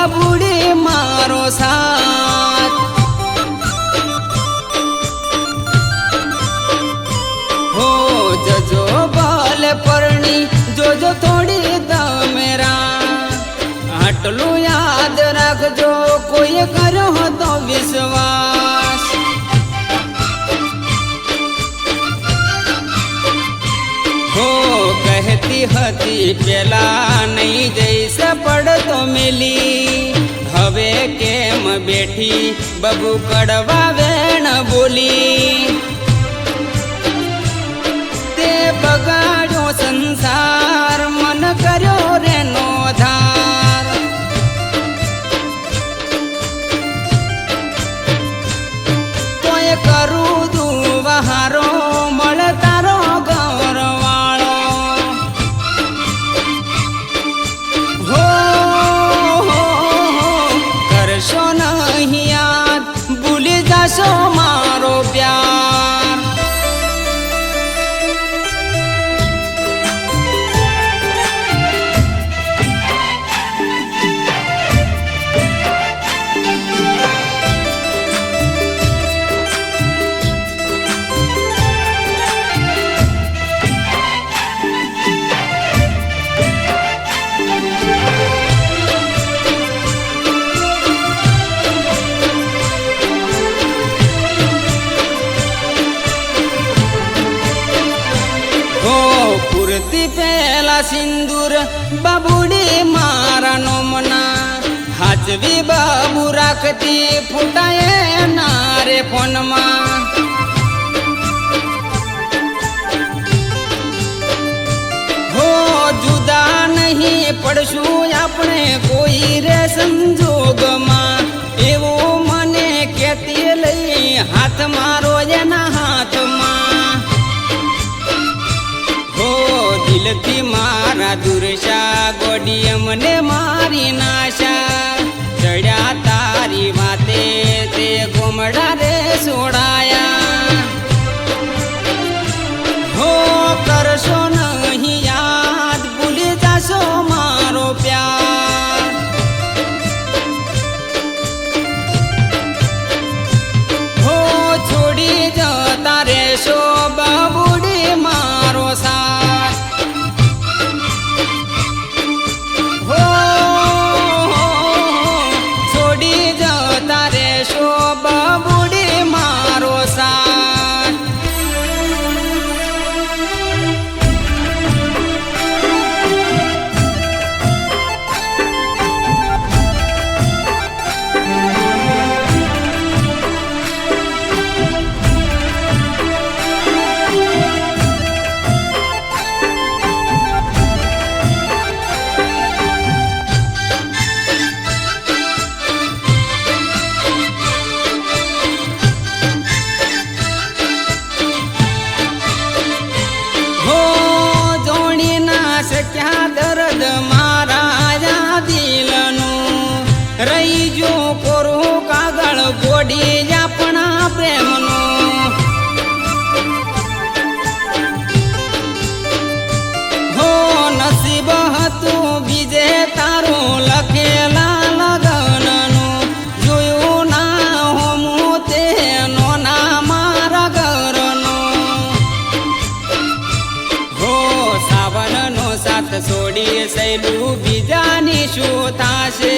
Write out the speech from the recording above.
જતા રહેશો બાબુડી મારો સાથ હો જજો બાલ પરણી જોજો થોડી દમેરા આટલું યાદ રાખજો કોઈ કર્યો હતો વિશ્વાસ હો કહેતી હતી પેલા નહીં જઈશ પડતો મેલી હવે કેમ બેઠી? બબુ કડવા વેણ બોલી. તે બગાડ્યો સંસાર, મન કર્યો રેનો ધાર. તોય કરું પેલા સિંદૂર બાબુડી મારા નોમના હાચવી બાબુ રાખતી ફૂટાએ નારે ફોનમાં. હો, જુદા નહીં પડશું આપણે કોઈ રે સંજોગમાં ગોડી મને મારી નાશા ચડ્યા તારી વાતે તે ગોમડા રે સોડાયા. સહેલું બીજાની શું થાશે?